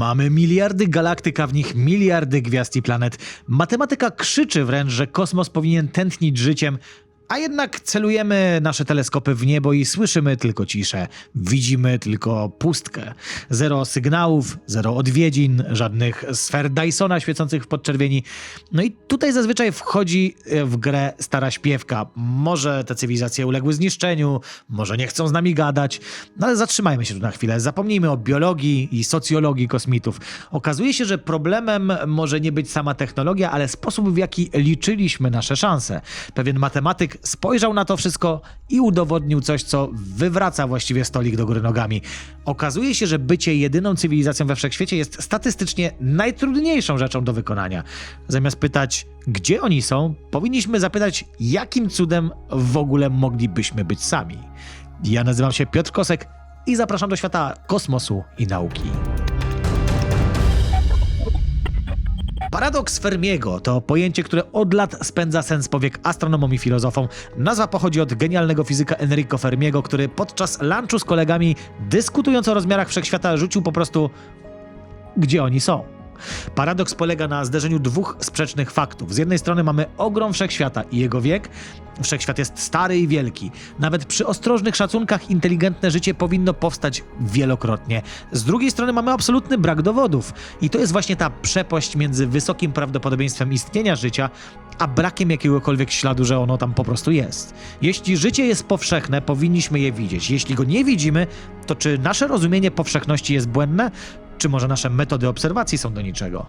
Mamy miliardy galaktyk, a w nich miliardy gwiazd i planet. Matematyka krzyczy wręcz, że kosmos powinien tętnić życiem, a jednak celujemy nasze teleskopy w niebo i słyszymy tylko ciszę. Widzimy tylko pustkę. Zero sygnałów, zero odwiedzin, żadnych sfer Dysona świecących w podczerwieni. No i tutaj zazwyczaj wchodzi w grę stara śpiewka. Może te cywilizacje uległy zniszczeniu, może nie chcą z nami gadać, no ale zatrzymajmy się tu na chwilę. Zapomnijmy o biologii i socjologii kosmitów. Okazuje się, że problemem może nie być sama technologia, ale sposób, w jaki liczyliśmy nasze szanse. Pewien matematyk spojrzał na to wszystko i udowodnił coś, co wywraca właściwie stolik do góry nogami. Okazuje się, że bycie jedyną cywilizacją we wszechświecie jest statystycznie najtrudniejszą rzeczą do wykonania. Zamiast pytać, gdzie oni są, powinniśmy zapytać, jakim cudem w ogóle moglibyśmy być sami. Ja nazywam się Piotr Kosek i zapraszam do świata kosmosu i nauki. Paradoks Fermiego to pojęcie, które od lat spędza sens powiek astronomom i filozofom. Nazwa pochodzi od genialnego fizyka Enrico Fermiego, który podczas lunchu z kolegami, dyskutując o rozmiarach wszechświata, rzucił po prostu gdzie oni są. Paradoks polega na zderzeniu dwóch sprzecznych faktów. Z jednej strony mamy ogrom wszechświata i jego wiek. Wszechświat jest stary i wielki. Nawet przy ostrożnych szacunkach inteligentne życie powinno powstać wielokrotnie. Z drugiej strony mamy absolutny brak dowodów. I to jest właśnie ta przepaść między wysokim prawdopodobieństwem istnienia życia, a brakiem jakiegokolwiek śladu, że ono tam po prostu jest. Jeśli życie jest powszechne, powinniśmy je widzieć. Jeśli go nie widzimy, to czy nasze rozumienie powszechności jest błędne? Czy może nasze metody obserwacji są do niczego?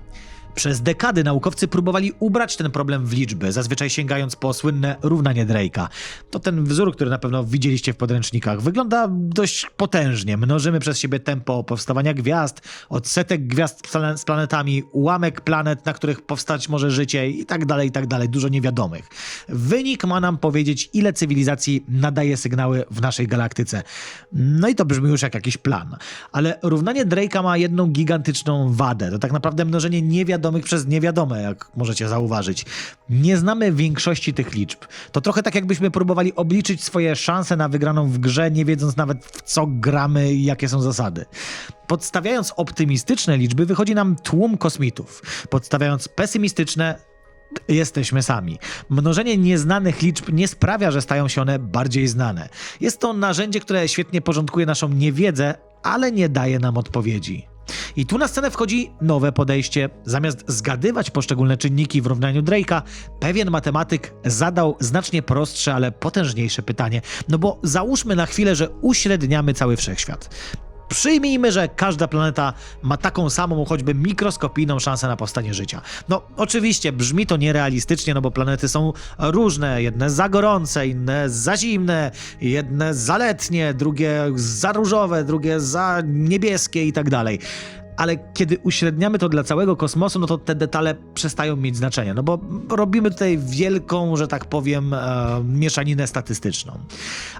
Przez dekady naukowcy próbowali ubrać ten problem w liczby, zazwyczaj sięgając po słynne równanie Drake'a. To ten wzór, który na pewno widzieliście w podręcznikach. Wygląda dość potężnie. Mnożymy przez siebie tempo powstawania gwiazd, odsetek gwiazd z planetami, ułamek planet, na których powstać może życie i tak dalej, i tak dalej. Dużo niewiadomych. Wynik ma nam powiedzieć, ile cywilizacji nadaje sygnały w naszej galaktyce. No i to brzmi już jak jakiś plan. Ale równanie Drake'a ma jedną gigantyczną wadę. To tak naprawdę mnożenie niewiadomych przez niewiadome, jak możecie zauważyć. Nie znamy większości tych liczb. To trochę tak, jakbyśmy próbowali obliczyć swoje szanse na wygraną w grze, nie wiedząc nawet w co gramy i jakie są zasady. Podstawiając optymistyczne liczby, wychodzi nam tłum kosmitów. Podstawiając pesymistyczne, Jesteśmy sami. Mnożenie nieznanych liczb nie sprawia, że stają się one bardziej znane. Jest to narzędzie, które świetnie porządkuje naszą niewiedzę, ale nie daje nam odpowiedzi. I tu na scenę wchodzi nowe podejście. Zamiast zgadywać poszczególne czynniki w równaniu Drake'a, pewien matematyk zadał znacznie prostsze, ale potężniejsze pytanie. No bo załóżmy na chwilę, że uśredniamy cały wszechświat. Przyjmijmy, że każda planeta ma taką samą, choćby mikroskopijną szansę na powstanie życia. No, oczywiście brzmi to nierealistycznie, no bo planety są różne. Jedne za gorące, inne za zimne, jedne za letnie, drugie za różowe, drugie za niebieskie i tak dalej. Ale kiedy uśredniamy to dla całego kosmosu, no to te detale przestają mieć znaczenie, no bo robimy tutaj wielką, że tak powiem, e, mieszaninę statystyczną.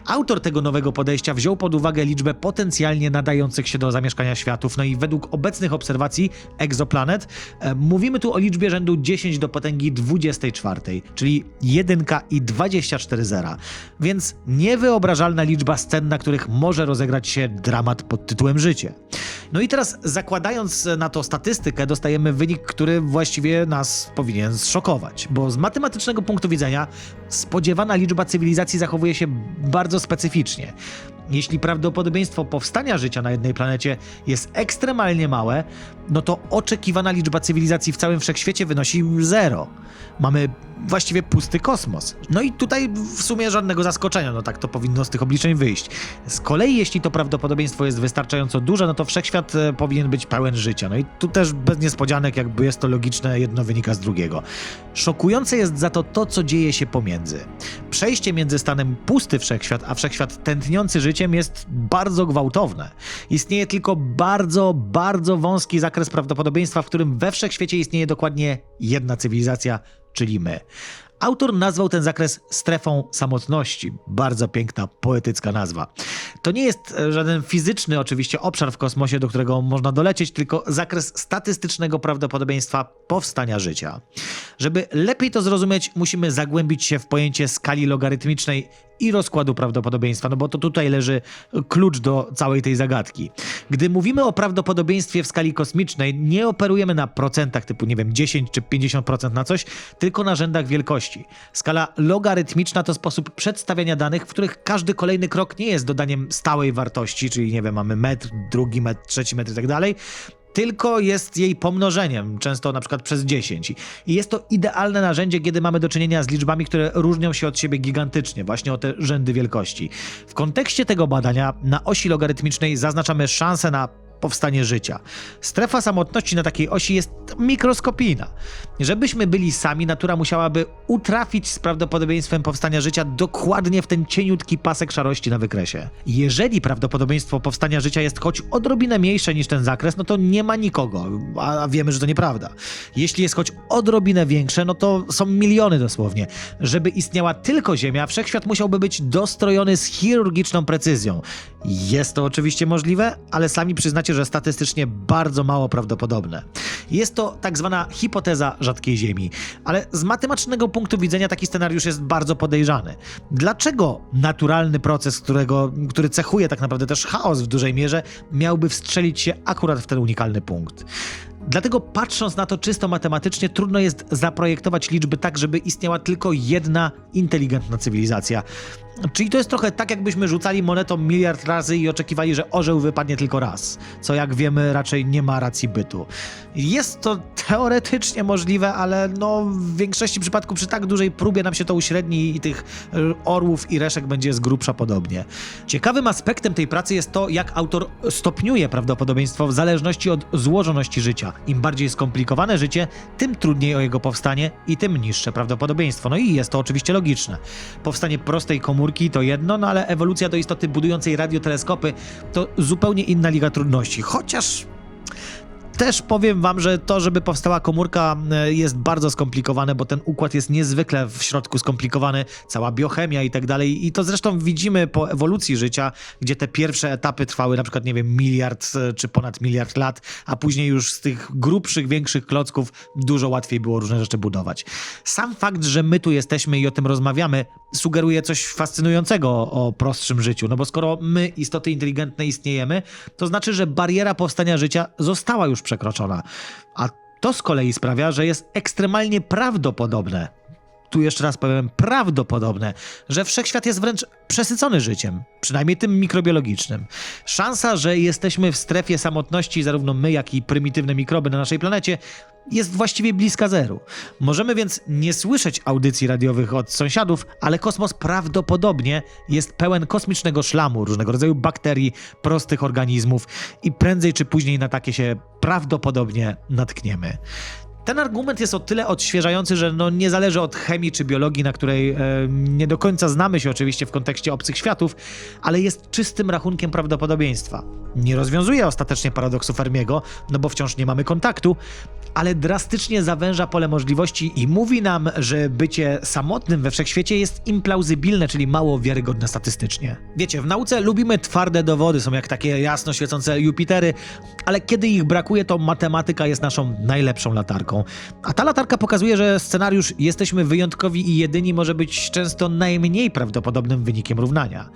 Autor tego nowego podejścia wziął pod uwagę liczbę potencjalnie nadających się do zamieszkania światów, no i według obecnych obserwacji egzoplanet e, mówimy tu o liczbie rzędu 10 do potęgi 24, czyli 1 i 24 zera. Więc niewyobrażalna liczba scen, na których może rozegrać się dramat pod tytułem życie. No i teraz zakładając na to statystykę, dostajemy wynik, który właściwie nas powinien zszokować, bo z matematycznego punktu widzenia spodziewana liczba cywilizacji zachowuje się bardzo specyficznie. Jeśli prawdopodobieństwo powstania życia na jednej planecie jest ekstremalnie małe, no to oczekiwana liczba cywilizacji w całym wszechświecie wynosi zero. Mamy właściwie pusty kosmos. No i tutaj w sumie żadnego zaskoczenia, no tak to powinno z tych obliczeń wyjść. Z kolei, jeśli to prawdopodobieństwo jest wystarczająco duże, no to wszechświat e, powinien być pełen życia. No i tu też bez niespodzianek, jakby jest to logiczne, jedno wynika z drugiego. Szokujące jest za to to, co dzieje się pomiędzy. Przejście między stanem pusty wszechświat, a wszechświat tętniący życiem jest bardzo gwałtowne. Istnieje tylko bardzo, bardzo wąski zakres prawdopodobieństwa, w którym we wszechświecie istnieje dokładnie jedna cywilizacja, czyli my. Autor nazwał ten zakres strefą samotności. Bardzo piękna, poetycka nazwa. To nie jest e, żaden fizyczny, oczywiście, obszar w kosmosie, do którego można dolecieć, tylko zakres statystycznego prawdopodobieństwa powstania życia. Żeby lepiej to zrozumieć, musimy zagłębić się w pojęcie skali logarytmicznej i rozkładu prawdopodobieństwa, no bo to tutaj leży klucz do całej tej zagadki. Gdy mówimy o prawdopodobieństwie w skali kosmicznej, nie operujemy na procentach typu, nie wiem, 10 czy 50% na coś, tylko na rzędach wielkości. Skala logarytmiczna to sposób przedstawiania danych, w których każdy kolejny krok nie jest dodaniem stałej wartości, czyli nie wiem, mamy metr, drugi metr, trzeci metr i tak dalej, tylko jest jej pomnożeniem, często na przykład przez 10. I jest to idealne narzędzie, kiedy mamy do czynienia z liczbami, które różnią się od siebie gigantycznie, właśnie o te rzędy wielkości. W kontekście tego badania na osi logarytmicznej zaznaczamy szansę na powstanie życia. Strefa samotności na takiej osi jest mikroskopijna. Żebyśmy byli sami, natura musiałaby utrafić z prawdopodobieństwem powstania życia dokładnie w ten cieniutki pasek szarości na wykresie. Jeżeli prawdopodobieństwo powstania życia jest choć odrobinę mniejsze niż ten zakres, no to nie ma nikogo, a wiemy, że to nieprawda. Jeśli jest choć odrobinę większe, no to są miliony dosłownie. Żeby istniała tylko Ziemia, wszechświat musiałby być dostrojony z chirurgiczną precyzją. Jest to oczywiście możliwe, ale sami przyznacie, że statystycznie bardzo mało prawdopodobne. Jest to tak zwana hipoteza rzadkiej Ziemi, ale z matematycznego punktu widzenia taki scenariusz jest bardzo podejrzany. Dlaczego naturalny proces, którego, który cechuje tak naprawdę też chaos w dużej mierze, miałby wstrzelić się akurat w ten unikalny punkt? Dlatego patrząc na to czysto matematycznie, trudno jest zaprojektować liczby tak, żeby istniała tylko jedna inteligentna cywilizacja. Czyli to jest trochę tak, jakbyśmy rzucali monetą miliard razy i oczekiwali, że orzeł wypadnie tylko raz, co jak wiemy raczej nie ma racji bytu. Jest to teoretycznie możliwe, ale no w większości przypadków przy tak dużej próbie nam się to uśredni i tych y, orłów i reszek będzie z grubsza podobnie. Ciekawym aspektem tej pracy jest to, jak autor stopniuje prawdopodobieństwo w zależności od złożoności życia. Im bardziej skomplikowane życie, tym trudniej o jego powstanie i tym niższe prawdopodobieństwo. No i jest to oczywiście logiczne. Powstanie prostej komórki to jedno, no ale ewolucja do istoty budującej radioteleskopy to zupełnie inna liga trudności. Chociaż też powiem wam, że to, żeby powstała komórka e, jest bardzo skomplikowane, bo ten układ jest niezwykle w środku skomplikowany, cała biochemia i tak dalej. I to zresztą widzimy po ewolucji życia, gdzie te pierwsze etapy trwały na przykład, nie wiem, miliard e, czy ponad miliard lat, a później już z tych grubszych, większych klocków dużo łatwiej było różne rzeczy budować. Sam fakt, że my tu jesteśmy i o tym rozmawiamy, sugeruje coś fascynującego o prostszym życiu. No bo skoro my, istoty inteligentne, istniejemy, to znaczy, że bariera powstania życia została już przekroczona. A to z kolei sprawia, że jest ekstremalnie prawdopodobne, tu jeszcze raz powiem, prawdopodobne, że wszechświat jest wręcz przesycony życiem, przynajmniej tym mikrobiologicznym. Szansa, że jesteśmy w strefie samotności, zarówno my, jak i prymitywne mikroby na naszej planecie, jest właściwie bliska zeru. Możemy więc nie słyszeć audycji radiowych od sąsiadów, ale kosmos prawdopodobnie jest pełen kosmicznego szlamu, różnego rodzaju bakterii, prostych organizmów i prędzej czy później na takie się prawdopodobnie natkniemy. Ten argument jest o tyle odświeżający, że no nie zależy od chemii czy biologii, na której e, nie do końca znamy się oczywiście w kontekście obcych światów, ale jest czystym rachunkiem prawdopodobieństwa. Nie rozwiązuje ostatecznie paradoksu Fermiego, no bo wciąż nie mamy kontaktu, ale drastycznie zawęża pole możliwości i mówi nam, że bycie samotnym we wszechświecie jest implauzybilne, czyli mało wiarygodne statystycznie. Wiecie, w nauce lubimy twarde dowody, są jak takie jasno świecące Jupitery, ale kiedy ich brakuje, to matematyka jest naszą najlepszą latarką. A ta latarka pokazuje, że scenariusz jesteśmy wyjątkowi i jedyni może być często najmniej prawdopodobnym wynikiem równania.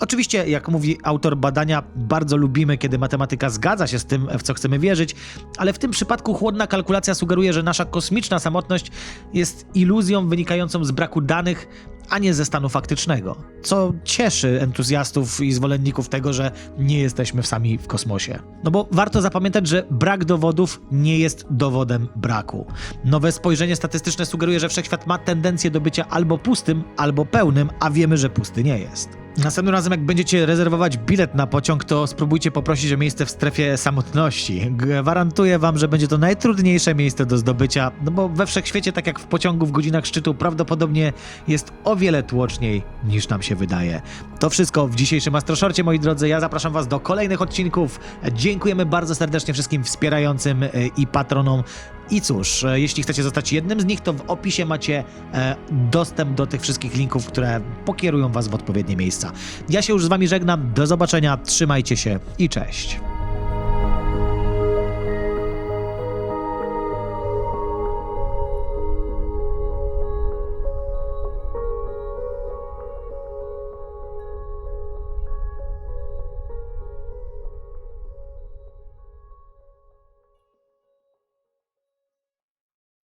Oczywiście, jak mówi autor badania, bardzo lubimy, kiedy matematyka zgadza się z tym, w co chcemy wierzyć, ale w tym przypadku chłodna kalkulacja sugeruje, że nasza kosmiczna samotność jest iluzją wynikającą z braku danych, a nie ze stanu faktycznego. Co cieszy entuzjastów i zwolenników tego, że nie jesteśmy sami w kosmosie. No bo warto zapamiętać, że brak dowodów nie jest dowodem braku. Nowe spojrzenie statystyczne sugeruje, że wszechświat ma tendencję do bycia albo pustym, albo pełnym, a wiemy, że pusty nie jest. Następnym razem, jak będziecie rezerwować bilet na pociąg, to spróbujcie poprosić o miejsce w strefie samotności. Gwarantuję wam, że będzie to najtrudniejsze miejsce do zdobycia, no bo we wszechświecie, tak jak w pociągu w godzinach szczytu, prawdopodobnie jest o wiele tłoczniej niż nam się wydaje. To wszystko w dzisiejszym Astroszorcie, moi drodzy. Ja zapraszam was do kolejnych odcinków. Dziękujemy bardzo serdecznie wszystkim wspierającym e, i patronom. I cóż, e, jeśli chcecie zostać jednym z nich, to w opisie macie e, dostęp do tych wszystkich linków, które pokierują was w odpowiednie miejsca. Ja się już z wami żegnam. Do zobaczenia, trzymajcie się i cześć.